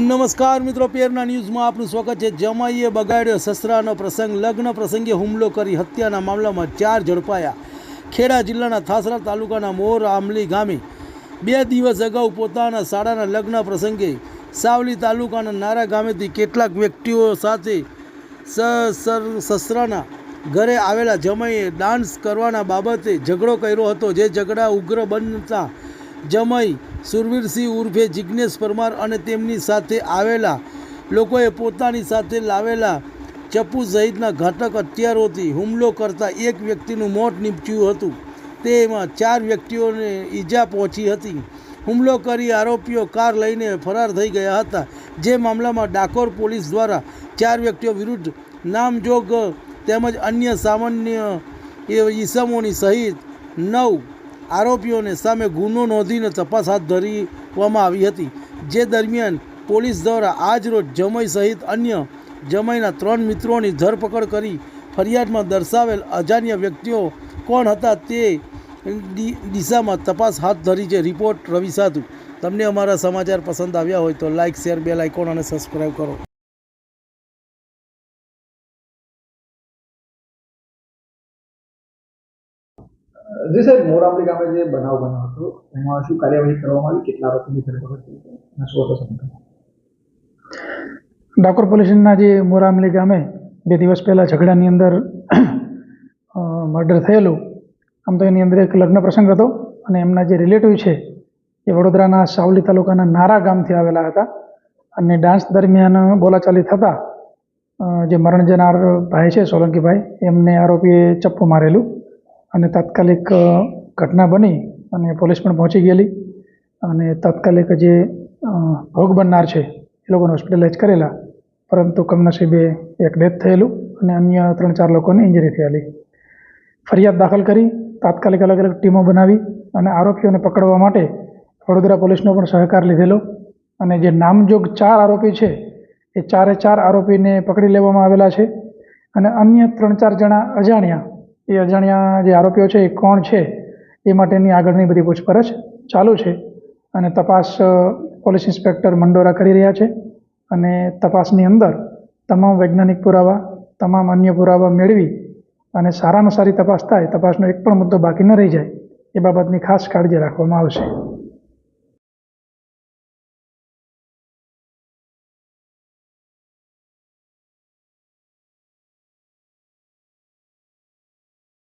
નમસ્કાર મિત્રો પેરના ન્યૂઝમાં આપનું સ્વાગત છે. જમાઈએ બગાડ્યો સસરાનો પ્રસંગ, લગ્ન પ્રસંગે હુમલો કરી હત્યાના મામલામાં ચાર ઝડપાયા. ખેડા જિલ્લાના થાસરા તાલુકાના મોર આમલી ગામે બે દિવસ અગાઉ પોતાના શાળાના લગ્ન પ્રસંગે સાવલી તાલુકાના નારા ગામેથી કેટલાક વ્યક્તિઓ સાથે સસરાના ઘરે આવેલા જમાઈએ ડાન્સ કરવાના બાબતે ઝઘડો કર્યો હતો. જે ઝઘડા ઉગ્ર બનતા જમાઈ સુરવીરસિંહ ઉર્ફે જિજ્ઞેશ પરમાર અને તેમની સાથે આવેલા લોકોએ પોતાની સાથે લાવેલા ચપ્પુ સહિતના ઘાતક હથિયારોથી હુમલો કરતા એક વ્યક્તિનું મોત નીપજ્યું હતું. તેમાં ચાર વ્યક્તિઓને ઈજા પહોંચી હતી. હુમલો કરી આરોપીઓ કાર લઈને ફરાર થઈ ગયા હતા. જે મામલામાં ડાકોર પોલીસ દ્વારા ચાર વ્યક્તિઓ વિરુદ્ધ નામજોગ તેમજ અન્ય સામાન્ય ઈસમોની સહિત નવ આરોપીઓને સામે ગુનો નોંધીને તપાસ હાથ ધરવામાં આવી હતી. જે દરમિયાન પોલીસ દ્વારા આજરોજ જમઈ સહિત અન્ય જમઈના ત્રણ મિત્રોની ધરપકડ કરી ફરિયાદમાં દર્શાવેલ અજાણ્ય વ્યક્તિઓ કોણ હતા તે દિશામાં તપાસ હાથ ધરી છે. રિપોર્ટ રવિ સાધુ. તમને અમારા સમાચાર પસંદ આવ્યા હોય તો લાઇક શેર, બેલ આઇકોન અને સબસ્ક્રાઈબ કરો. જી સાહેબ મોરામલી ગામે જે બનાવ બન્યો હતો, એમાં શું કાર્યવાહી કરવામાં આવી? કેટલા લોકોની ધરપકડ થઈ અને શું હતો ડાકોર પોલીસના જે મોરામલી ગામે બે દિવસ પહેલાં ઝઘડાની અંદર મર્ડર થયેલું. આમ તો એની અંદર એક લગ્ન પ્રસંગ હતો અને એમના જે રિલેટિવ છે, એ વડોદરાના સાવલી તાલુકાના નારા ગામથી આવેલા હતા. અને ડાન્સ દરમિયાન બોલાચાલી થતાં જે મરણ જનાર ભાઈ છે સોલંકીભાઈ, એમને આરોપીએ ચપ્પુ મારેલું. અને તાત્કાલિક ઘટના બની અને પોલીસ પણ પહોંચી ગયેલી. અને તાત્કાલિક જે ભોગ બનનાર છે, એ લોકોને હોસ્પિટલાઇઝ કરેલા. પરંતુ કમનસીબે એક ડેથ થયેલું અને અન્ય ત્રણ ચાર લોકોને ઇન્જરી થયેલી. ફરિયાદ દાખલ કરી, તાત્કાલિક અલગ અલગ ટીમો બનાવી અને આરોપીઓને પકડવા માટે વડોદરા પોલીસનો પણ સહકાર લીધેલો. અને જે નામજોગ ચાર આરોપી છે, એ ચારે ચાર આરોપીને પકડી લેવામાં આવેલા છે. અને અન્ય ત્રણ ચાર જણા અજાણ્યા એ અજાણ્યા જે આરોપીઓ છે એ કોણ છે એ માટેની આગળની બધી પૂછપરછ ચાલુ છે. અને તપાસ પોલીસ ઇન્સ્પેક્ટર મંડોરા કરી રહ્યા છે અને તપાસની અંદર તમામ વૈજ્ઞાનિક પુરાવા, તમામ અન્ય પુરાવા મેળવી અને સારામાં સારી તપાસ થાય, તપાસનો એક પણ મુદ્દો બાકી ન રહી જાય, એ બાબતની ખાસ કાળજી રાખવામાં આવશે.